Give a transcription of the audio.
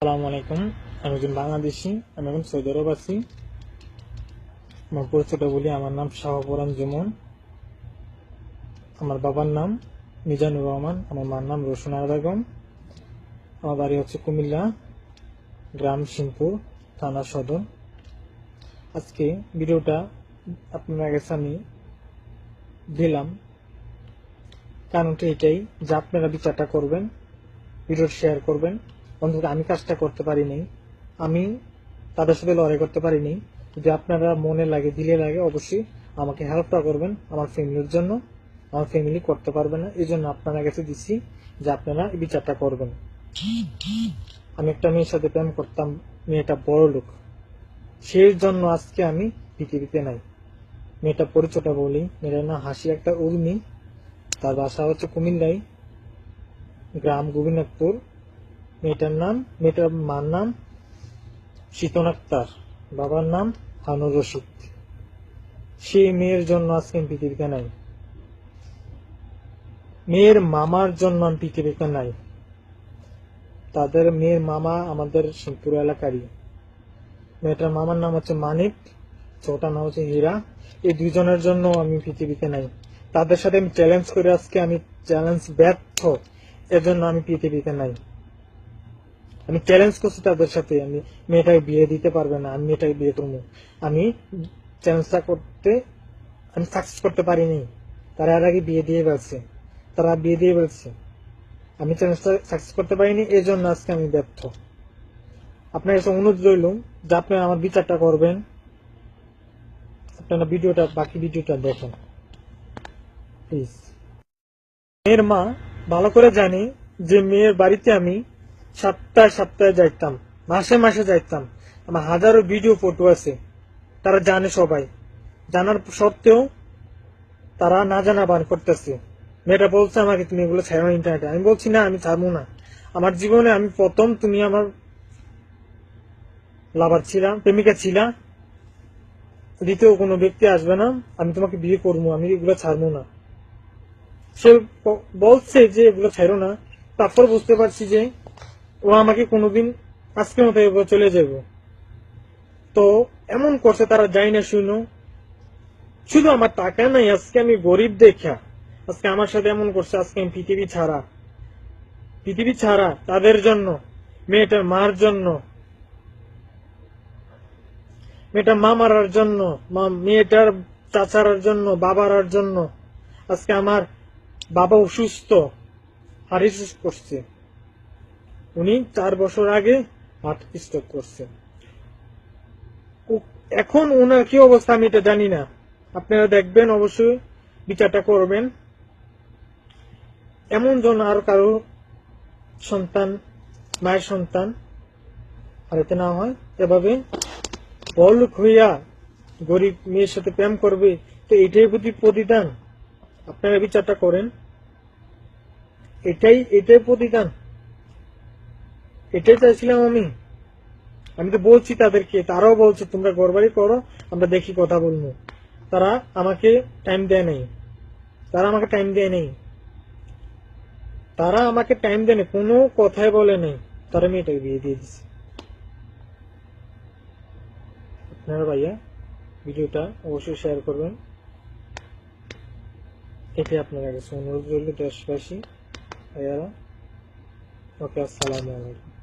আসসালামু আলাইকুম। আমি একজন বাংলাদেশি, আমি এখন সৌদি আরব আছি। আমার পরিচয়টা বলি, আমার নাম শাহপুরান জুমন আমার বাবার নাম মিজানুর রহমান, আমার মার নাম রোশনার বেগম। আমার বাড়ি হচ্ছে কুমিল্লা, গ্রাম সিংপুর থানা সদর। আজকে ভিডিওটা আপনার কাছে আমি দিলাম। কারণটা এটাই যে আপনারা বিচারটা করবেন ভিডিও শেয়ার করবেন। অন্তত আমি কাজটা করতে পারিনি। আমি তাদের সাথে লড়াই করতে পারিনি। যদি আপনারা মনে লাগে, দিলে লাগে, অবশ্যই আমাকে হেল্পটা করবেন আমার ফ্যামিলির জন্য। আমার ফ্যামিলি করতে পারবে না। এই জন্য আপনারা কাছে দিচ্ছি যে আপনারা বিচারটা করবেন। আমি একটা মেয়ের সাথে প্রেম করতাম। মেয়েটা বড় লোক। সেই জন্য আজকে আমি পৃথিবীতে নাই। মেয়েটা পরিচয়টা বলি। মেয়েটার না হাসি, একটা উর্মি। তার বাসা হচ্ছে কুমিল্লাই গ্রাম গোবিনাথপুর মেয়েটার নাম, মেয়েটার মার নাম শীতন আক্তার বাবার নাম হানুর রশিদ। সেই মেয়ের জন্য আজকে পৃথিবীতে নাই। মেয়ের মামার জন্য পৃথিবীতে নাই। তাদের মেয়ের মামা আমাদের সিংপুর এলাকারই। মেয়েটার মামার নাম হচ্ছে মানিক ছোটার নাম হচ্ছে হীরা। এই দুইজনের জন্য আমি পৃথিবীতে নাই। তাদের সাথে আমি চ্যালেঞ্জ করে আজকে আমি চ্যালেঞ্জ ব্যর্থ। এজন্য আমি পৃথিবীতে নাই। আমি চ্যালেঞ্জ করছি তাদের সাথে, আমি মেয়েটাকে বিয়ে দিতে পারবে না, আমি মেয়েটাকে বিয়ে করব। আমি চ্যালেঞ্জটা করতে, আমি সাকসেস করতে পারিনি। তারা এর আগে বিয়ে দিয়ে ফেলছে। তারা বিয়ে দিয়ে ফেলছে। আমি চ্যালেঞ্জটা সাকসেস করতে পারিনি, এই জন্য আজকে আমি ব্যর্থ। আপনার কাছে অনুরোধ রইলুম যে আপনারা আমার বিচারটা করবেন। আপনারা ভিডিওটা, বাকি ভিডিওটা দেখেন। প্লিজ মেয়ের মা, ভালো করে জানে যে মেয়ের বাড়িতে আমি সপ্তাহে সপ্তাহে যাইতাম, মাসে মাসে যাইতাম। আমার হাজারো ভিডিও ফটো আছে, তারা জানে সবাই। জানার সত্ত্বেও তারা না জানা বান করতেছে। মেয়েটা বলছে আমাকে, তুমি এগুলো ছাড়ো ইন্টারনেটে আমি বলছি, না, আমি ছাড়বো না। আমার জীবনে আমি প্রথম তুমি আমার লাভার ছিলাম প্রেমিকা ছিলাম দ্বিতীয় কোনো ব্যক্তি আসবে না, আমি তোমাকে বিয়ে করব, আমি এগুলো ছাড়বো না। সে বলছে যে, এগুলো ছাড়ো না। তারপর বুঝতে পারছি যে ও আমাকে কোনোদিন আজকের মতো চলে যাব। তো এমন করছে তারা যাই না শুনো। শুধু আমার টাকা নাই, আজকে আমি গরিব দেখা। আজকে আমার সাথে এমন করছে, আজকে আমি পৃথিবী ছাড়া। পৃথিবী ছাড়া তাদের জন্য, মেয়েটার মার জন্য, মেয়েটার মা মারার জন্য, মা- মেয়েটার চাচারার জন্য বাবারার জন্য, আজকে আমার বাবা অসুস্থ হারিস করছে। উনি চার বছর আগে হার্ট স্ট্রোক করছেন। এখন ওনার কি অবস্থা আমি এটা জানি না। আপনারা দেখবেন অবশ্যই বিচারটা করবেন। এমন জন আর কারও সন্তান, মায়ের সন্তান, হারাতে না হয়, এভাবে বড়লোক হইয়া গরিব মেয়ের সাথে প্রেম করবে, তো এটাই প্রতি প্রতিদান। আপনারা বিচারটা করেন। এটাই এটাই প্রতিদান। এটাই চাইছিলাম আমি। আমি তো বলছি তাদেরকে, তারাও বলছে, তোমরা গড়বাড়ি করো, আমরা দেখি কথা বলব। তারা আমাকে টাইম দেয় নাই। তারা আমাকে টাইম দেয় নাই। তারা আমাকে টাইম দেয় কোনো কথাই বলে নাই। তারা মেয়েটাকে বিয়ে দিয়ে দিছে। আপনারা ভাইয়া ভিডিওটা অবশ্যই শেয়ার করবেন। এটাই আপনার কাছে অনুরোধ রইল দেশবাসী। ভাইয়ারা, ওকে, আসসালামু আলাইকুম।